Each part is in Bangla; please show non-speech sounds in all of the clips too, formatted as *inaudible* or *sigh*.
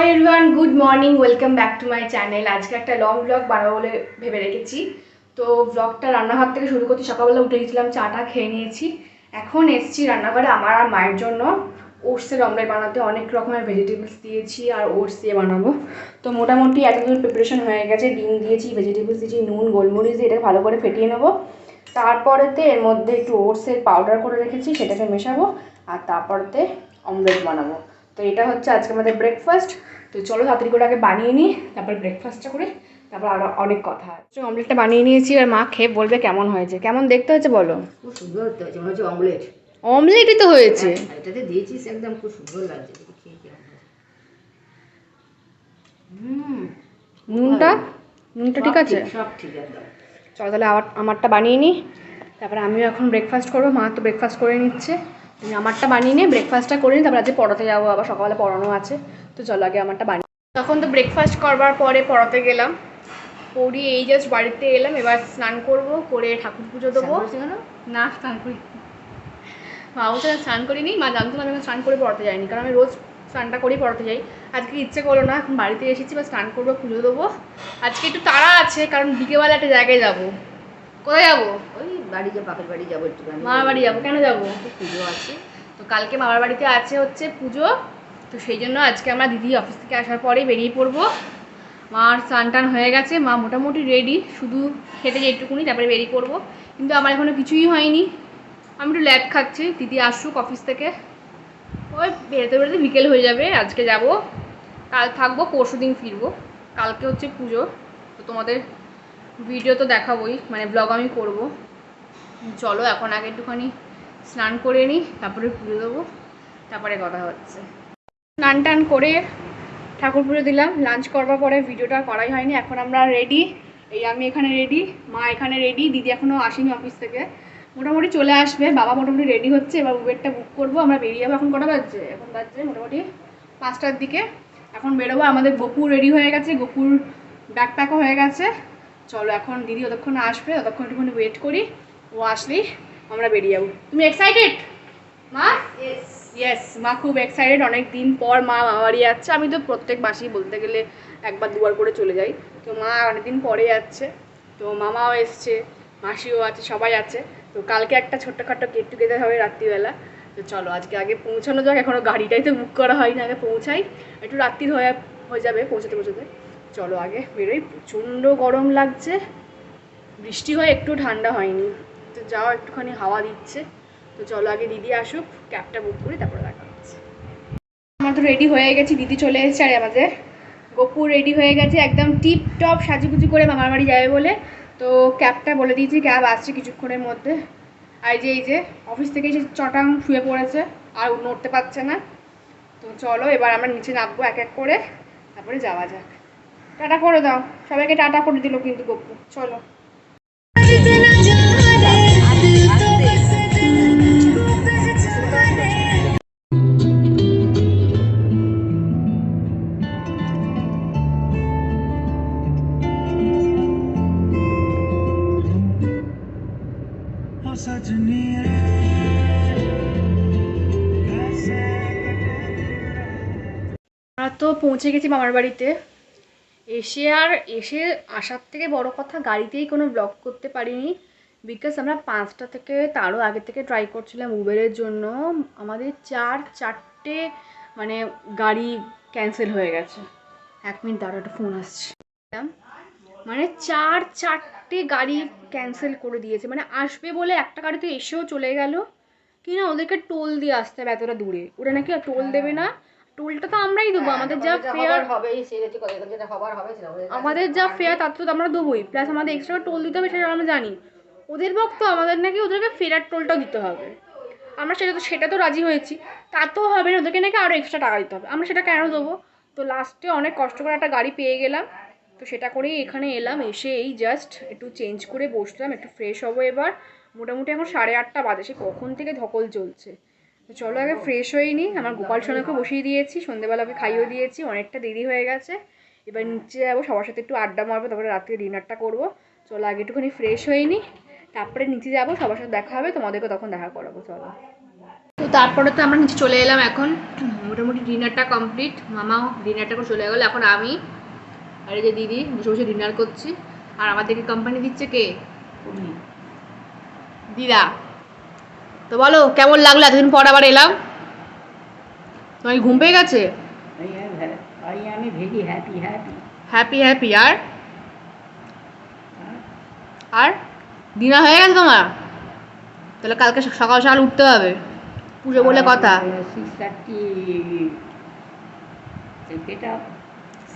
Hi everyone good morning welcome back to my channel আজকে একটা লং ব্লগ বানাবো বলে ভেবে রেখেছি। তো ব্লগটা রান্নাঘর থেকে শুরু করতে সকালবেলা উঠে গেছিলাম চাটা খেয়ে নিয়েছি। এখন এসেছি রান্নাঘরে আমার আর মায়ের জন্য। ওটসের অমলেট বানাতে অনেক রকমের ভেজিটেবলস দিয়েছি আর ওটস দিয়ে বানাবো। তো মোটামুটি এতদূর প্রিপারেশন হয়ে গেছে, ডিম দিয়েছি ভেজিটেবলস দিয়েছি, নুন, গোলমরিচ দিয়ে এটাকে ভালো করে ফেটিয়ে নেব। তারপরেতে এর মধ্যে একটু ওটসের পাউডার করে রেখেছি, সেটাকে মেশাবো। আর তারপরেতে অমলেট বানাবো। তো এটা হচ্ছে আজকে আমাদের ব্রেকফাস্ট তো চলো তাড়াতাড়ি করে আগে বানিয়ে নিই তারপর ব্রেকফাস্টটা করে তারপর আরও অনেক কথা আছে। অমলেটটা বানিয়ে নিয়েছি আর মা খেয়ে বলবে কেমন হয়েছে। কেমন দেখতে হয়েছে বলো? খুব সুন্দর হয়েছে মনে হচ্ছে অমলেট অমলেটই তো হয়েছে। আর এটাতে দিয়েছিস একদম খুব সুন্দর লাগছে হয়। নুনটা? নুনটা ঠিক আছে? সব ঠিক একদম। চলো তাহলে আবার আমারটা বানিয়ে নিই। তারপরে আমিও এখন ব্রেকফাস্ট করব মা তো ব্রেকফাস্ট করে নিচ্ছে। আমারটা বানিয়ে নিয়ে ব্রেকফাস্টটা করে নিই তারপর আজকে পড়াতে যাব আবার সকালে পড়ানো আছে। তো চলো আগে আমারটা বানিয়ে তখন তো ব্রেকফাস্ট করবার পরে পড়াতে গেলাম। পড়ি এই জাস্ট বাড়িতে এলাম এবার স্নান করব করে ঠাকুর পুজো দেবো। না স্নান করি মা বলছে স্নান করিনি মা জানতো না আমি স্নান করে পড়াতে যাইনি কারণ আমি রোজ স্নানটা করেই পড়াতে যাই। আজকে ইচ্ছে করল না এখন বাড়িতে এসেছি বা স্নান করব পুজো দেবো। আজকে একটু তাড়া আছে কারণ বিকেলবেলা একটা জায়গায় যাব। কোথায় যাব? ওই বাড়ি যে বাপের বাড়ি যাব একটুখানি। মামার বাড়ি যাব। কেন যাব? পুজো আছে। তো কালকে মামার বাড়িতে আছে হচ্ছে পুজো। তো সেই জন্য আজকে আমরা দিদি অফিস থেকে আসার পরেই বেরিয়ে পড়ব। মার স্নান টান হয়ে গেছে। মা মোটামুটি রেডি শুধু খেতে যেটুকুনি তারপরে বেরিয়ে পড়ব। কিন্তু আমার এখনও কিছুই হয়নি। আমি একটু ল্যাব খাচ্ছি। দিদি আসুক অফিস থেকে। ওই বেরোতে বেরোতে বিকেল হয়ে যাবে। আজকে যাব। কাল থাকব পরশু দিন ফিরবো। কালকে হচ্ছে পুজো। তো তোমাদের ভিডিও তো দেখাবোই। মানে ব্লগ আমি করব। চলো এখন আগে একটুখানি স্নান করে নিই তারপরে পুজো দেবো, তারপরে কথা হচ্ছে। স্নান টান করে ঠাকুর পুজো দিলাম লাঞ্চ করবার পরে ভিডিওটা করাই হয়নি, এখন আমরা রেডি এই আমি এখানে রেডি মা এখানে রেডি দিদি এখনও আসেনি অফিস থেকে। মোটামুটি চলে আসবে, বাবা মোটামুটি রেডি হচ্ছে, এবার উবেরটা বুক করব, আমরা বেরিয়ে যাব এখন কটা বাজছে? এখন বাজছে মোটামুটি পাঁচটার দিকে। এখন বেরোবো, আমাদের গোপুর রেডি হয়ে গেছে, গোপুর ব্যাকপ্যাকও হয়ে গেছে। চলো এখন দিদি যতক্ষণ আসবে, ততক্ষণ একটুখানি ওয়েট করি। ও আমরা বেরিয়ে যাব। তুমি এক্সাইটেড মা? ইয়েস মা খুব এক্সাইটেড অনেক দিন পর মা বাড়ি যাচ্ছে। আমি তো প্রত্যেক মাসেই বলতে গেলে একবার দুবার করে চলে যাই। তো মা অনেকদিন পরে যাচ্ছে। তো মামাও এসছে মাসিও আছে সবাই আছে। তো কালকে একটা ছোট্টখাট্টো গেট টুগেদার হবে রাত্রিবেলা। তো চলো আজকে আগে পৌঁছানো যাক। এখনও গাড়িটাই তো বুক করা হয়নি আগে পৌঁছাই। একটু রাত্রির হয়ে হয়ে যাবে পৌঁছাতে পৌঁছাতে। চলো আগে বেরোই। প্রচণ্ড গরম লাগছে। বৃষ্টি হয় একটু ঠান্ডা হয়নি। তো যাও, একটুখানি হাওয়া দিচ্ছে। তো চলো আগে দিদি আসুক, ক্যাবটা বুক করি তারপরে দেখা হচ্ছে। আমার তো রেডি হয়ে গেছি, দিদি চলে এসেছে আর আমাদের। গোপুর রেডি হয়ে গেছে, একদম টিপ টপ সাজুগুজু করে মামার বাড়ি যাবে বলে। তো ক্যাবটা বলে দিয়েছি, ক্যাব আসছে কিছুক্ষণের মধ্যে। আর যে, এই যে অফিস থেকে এসে চটাং শুয়ে পড়েছে, আর নড়তে পারছে না। তো চলো, এবার আমরা নিচে নামবো এক এক করে, তারপরে যাওয়া যাক। টাটা করে দাও, সবাইকে টাটা করে দিল কিন্তু গপ্পু চলো। আমরা তো পৌঁছে গেছি মামার বাড়িতে। এসে আর এসে আসার থেকে বড় কথা, গাড়িতেই কোনো ব্লগ করতে পারিনি। বিকজ আমরা পাঁচটা থেকে তারও আগে থেকে ট্রাই করছিলাম উবেরের জন্য। আমাদের চার, চারটে মানে গাড়ি ক্যান্সেল হয়ে গেছে। এক মিনিট দাঁড়া একটা ফোন আসছে। মানে চার, চারটে গাড়ি ক্যান্সেল করে দিয়েছে। মানে আসবে বলে একটা গাড়িতে এসেও চলে গেল। কি না ওদেরকে টোল দিয়ে আসতে হবে এতটা দূরে। ওরা নাকি টোল দেবে না। টোলটা তো আমরাই দেবো। আমাদের যা ফেয়ার আমাদের যা ফেয়ার তার তো আমরা দেবোই। প্লাস আমাদের এক্সট্রা টোল দিতে হবে সেটা আমরা জানি। ওদের বক্ত আমাদের নাকি ওদেরকে ফেরার টোলটাও দিতে হবে। আমরা সেটা তো সেটা তো রাজি হয়েছি। তা তো হবে না। ওদেরকে নাকি আরও এক্সট্রা টাকা দিতে হবে। আমরা সেটা কেন দেবো? তো লাস্টে অনেক কষ্ট করে একটা গাড়ি পেয়ে গেলাম। তো সেটা করেই এখানে এলাম এসে এই জাস্ট একটু চেঞ্জ করে বসলাম, একটু ফ্রেশ হব এবার। মোটামুটি এখন সাড়ে আটটা বাজে, সে কখন থেকে ধকল চলছে তো চলো আগে ফ্রেশ হয়ে নিই, আমার গোপাল সোনাকে বসিয়ে দিয়েছি, সন্ধেবেলা ওকে খাইয়েও দিয়েছি, অনেকটা দেরি হয়ে গেছে। এবার নিচে যাব, সবার সাথে একটু আড্ডা মারবো, তারপরে রাত্রে ডিনারটা করব। চলো আগে একটুখানি ফ্রেশ হয়ে নিই, তারপরে নিচে যাব, সবার সাথে দেখা হবে তোমাদেরকে তখন দেখা করাবো, চলো। তো তারপরে তো আমরা নিচে চলে এলাম এখন। মোটামুটি ডিনারটা কমপ্লিট মামাও ডিনারটা করে চলে গেলো, এখন আমি আর এই যে দিদি বসে বসে ডিনার করছি। আর আমাদেরকে কোম্পানি দিচ্ছে কে? দিদা। তো বলো কেমন লাগল? এতদিন পর আবার এলাম। তোমার ঘুম পেয়ে গেছে? হ্যাপি হ্যাপি হ্যাপি হ্যাপি আর? আর? ডিনার হয়ে গেছে তোমার? তাহলে কালকে সকাল সকাল উঠতে হবে। পুজো বলে কথা। সিক্স থার্টি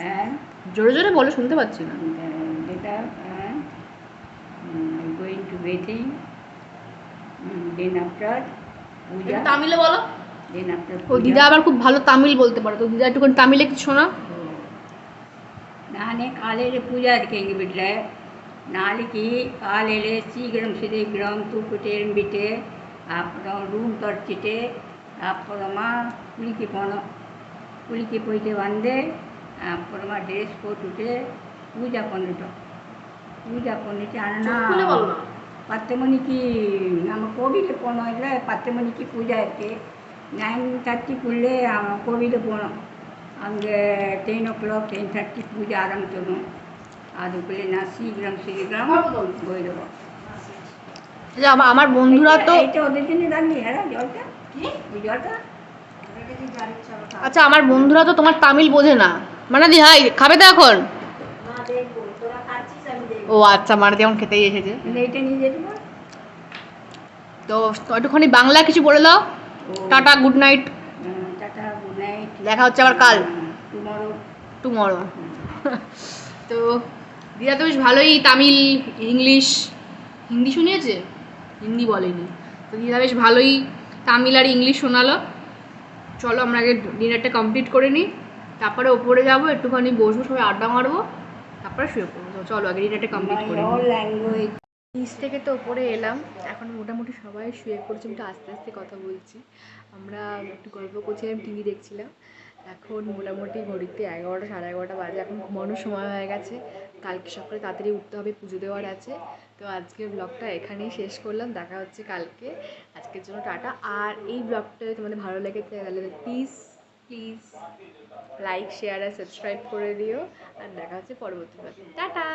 হ্যাঁ জোরে জোরে বলো শুনতে পাচ্ছি না গেট আপ হ্যাঁ going to bathing then after পূজা তামিলে বলো দেন আফটার ও দিদা আবার খুব ভালো তামিল বলতে পারে তো দিদা একটুখানি তামিলে কিছু শোনা ನಾನೇ ಕಾಲೇಜ್ ಪೂಜಾ ಅದಕ್ಕೆ ಹೆಂಗೆ ಬಿಟ್ರೆ நாளைக்கு காலையில் சீக்கிரம் சீக்கிரம் தூக்கிட்டு எழும்பிட்டு அப்புறம் ரூம் தொடச்சிட்டு அப்புறமா குளிக்க போனோம் குளிக்க போயிட்டு வந்து அப்புறமா ட்ரெஸ் போட்டுட்டு பூஜா பண்ணிட்டோம் பூஜா பண்ணிட்டு ஆனால் பத்து மணிக்கு நம்ம கோவிலுக்கு போனோம் இல்லை பத்து மணிக்கு பூஜா இருக்குது நைன் தேர்ட்டிக்குள்ளே கோவிலுக்கு போனோம் அங்கே ten o'clock ten thirty பூஜை ஆரம்பிச்சிடணும் அதுக்குள்ளே நான் சீக்கிரம் சீக்கிரம் போயிடுவோம் যে আমা- আমার বন্ধুরা তো এইটা ওদের জন্য রাখলি হ্যাঁ জলটা ওই জলটা আচ্ছা আমার বন্ধুরা তো তোমার তামিল বোঝে না মানে দি হাই খাবে তো এখন? ও আচ্ছা মানে যেমন খেতেই এসেছে। তো একটুখানি বাংলা কিছু বলে দাও। টাটা গুড নাইট টাটা দেখা হচ্ছে আবার কাল। টুমরো টুমরো *laughs* তো দিদা তো বেশ ভালোই তামিল ইংলিশ হিন্দি শুনিয়েছে? হিন্দি বলেনি। তো দিদা বেশ ভালোই তামিল আর ইংলিশ শোনালো। চলো আমরা আগে ডিনারটা কমপ্লিট করে নিই। তারপরে ওপরে যাব একটুখানি বসবো সবাই আড্ডা মারবো তারপরে শুয়ে পড়ব। চলো আগে ডিনারটা কমপ্লিট করে ল্যাঙ্গুয়েজ নিচ থেকে তো ওপরে এলাম এখন মোটামুটি সবাই শুয়ে পড়েছে একটু আস্তে আস্তে কথা বলছি। আমরা একটু গল্প করছিলাম টিভি দেখছিলাম। এখন মোটামুটি ঘড়িতে এগারোটা সাড়ে এগারোটা বাজে এখন ঘুমানোর সময় হয়ে গেছে। কালকে সকালে তাড়াতাড়ি উঠতে হবে পুজো দেওয়ার আছে। তো আজকের ব্লগটা এখানেই শেষ করলাম দেখা হচ্ছে কালকে। আজকের জন্য টাটা। আর এই ব্লগটা যদি তোমাদের ভালো লেগেছে তাহলে প্লিজ প্লিজ লাইক শেয়ার আর সাবস্ক্রাইব করে দিও। আর দেখা হচ্ছে পরবর্তী টাটা!